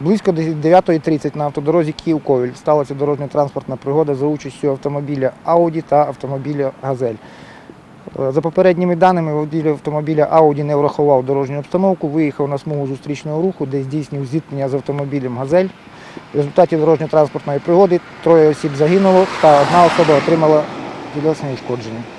Близько 9.30 на автодорозі Київ-Ковіль сталася дорожньо-транспортна пригода за участю автомобіля Ауді та автомобіля Газель. Е, за попередніми даними, водій автомобіля Ауді не врахував дорожню обстановку, виїхав на смугу зустрічного руху, де здійснив зіткнення з автомобілем Газель. В результаті дорожньо-транспортної пригоди троє осіб загинуло та одна особа отримала тілесне ушкодження.